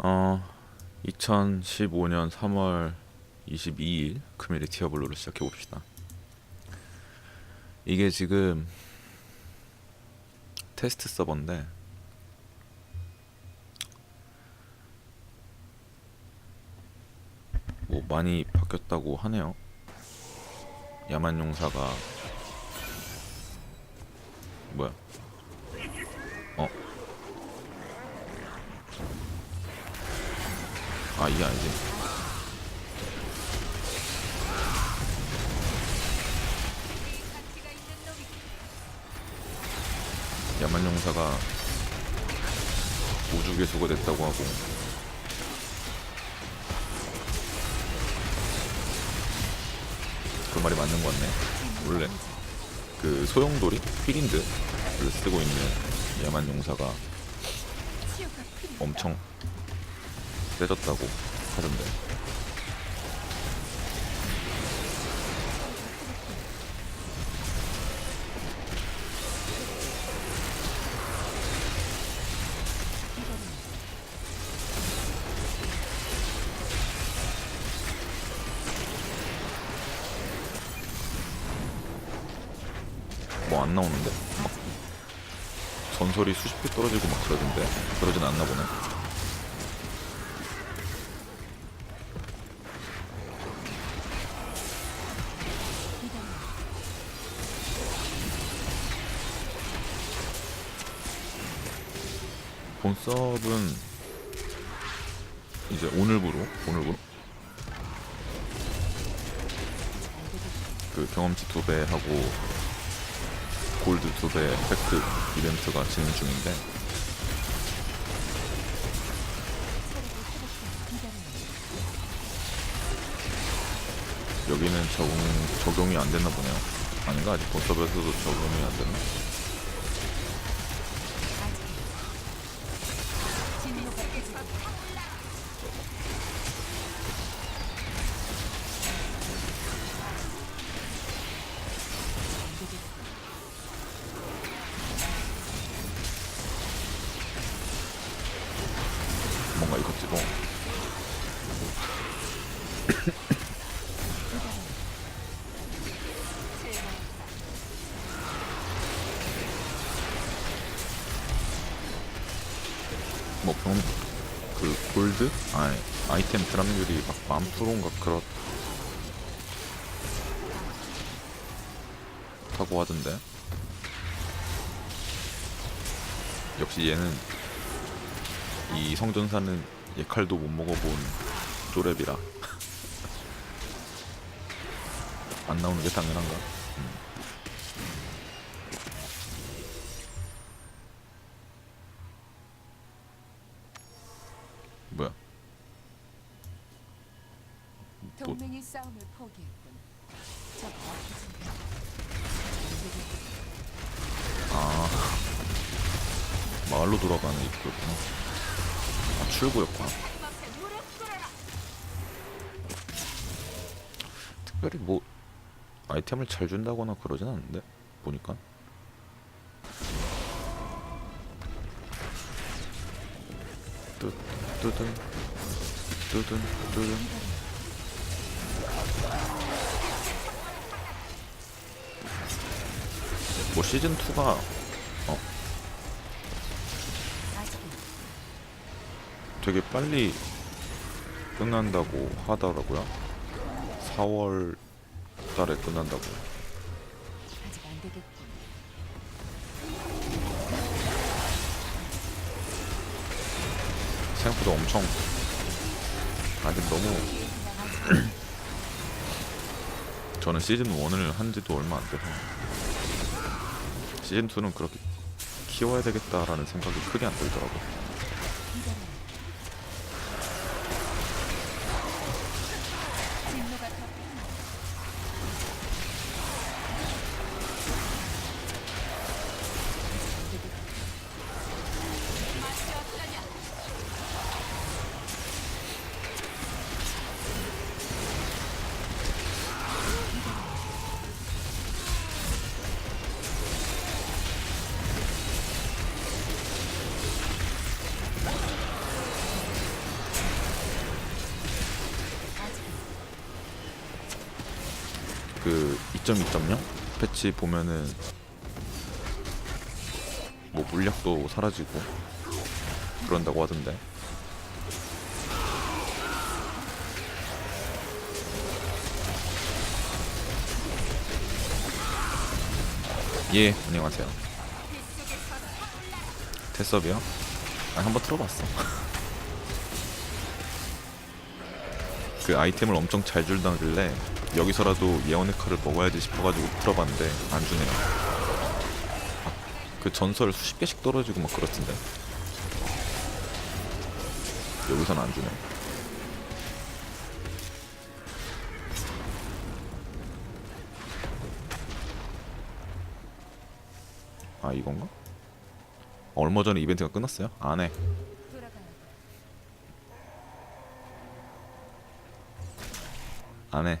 어 2015년 3월 22일 금일의 티어블루를 시작해 봅시다. 이게 지금 테스트 서버인데 뭐 많이 바뀌었다고 하네요. 야만 용사가 뭐야? 아 이게 아니지. 야만 용사가 우주 괴수가 됐다고 하고 그 말이 맞는 것 같네. 원래 그 소용돌이 휘린드를 쓰고 있는 야만 용사가 엄청 세졌다고 하던데. 뭐 안 나오는데? 막 전설이 수십 개 떨어지고 막 그러던데 그러진 않나 보네. 본 서브는 이제 오늘부로 오늘부로 그 경험치 두 배 하고 골드 두 배 획득 이벤트가 진행 중인데 여기는 적용 적용이 안 됐나 보네요. 아닌가 아직 본서브에서도 적용이 안 됐나? 이것지고 뭐 병, 그 골드? 아 아이템 드랍률이 막만 프로인가 그렇다고 하던데 역시 얘는 이 성전사는 예칼도 못 먹어본 쪼랩이라 안 나오는 게 당연한가? 음. 뭐야? 동맹이 싸움을 포기했군. 적. 아 마을로 돌아가는 입구였구나. 아 출구였구나. 특별히 뭐 아이템을 잘 준다거나 그러진 않는데 보니까. 뚜 뚜둔 뚜둔 뚜둔. 뭐 시즌 2가 되게 빨리 끝난다고 하더라고요. 4월 달에 끝난다고. 아직 안 되겠군. 생각보다 엄청 아직 너무 저는 시즌 1을 한 지도 얼마 안 돼서 시즌 2는 그렇게 키워야 되겠다라는 생각이 크게 안 들더라고. 진 그 2.2.0 패치 보면은 뭐 물약도 사라지고 그런다고 하던데. 예 안녕하세요. 테스업이요? 아 한번 틀어봤어. 그 아이템을 엄청 잘 줄다길래 여기서라도 예언의 칼을 먹어야지 싶어가지고 틀어봤는데 안 주네요 아, 그 전설 수십 개씩 떨어지고 막 그렇던데 여기서는 안 주네 아 이건가? 얼마 전에 이벤트가 끝났어요? 안해 돌아가야 돼. 안해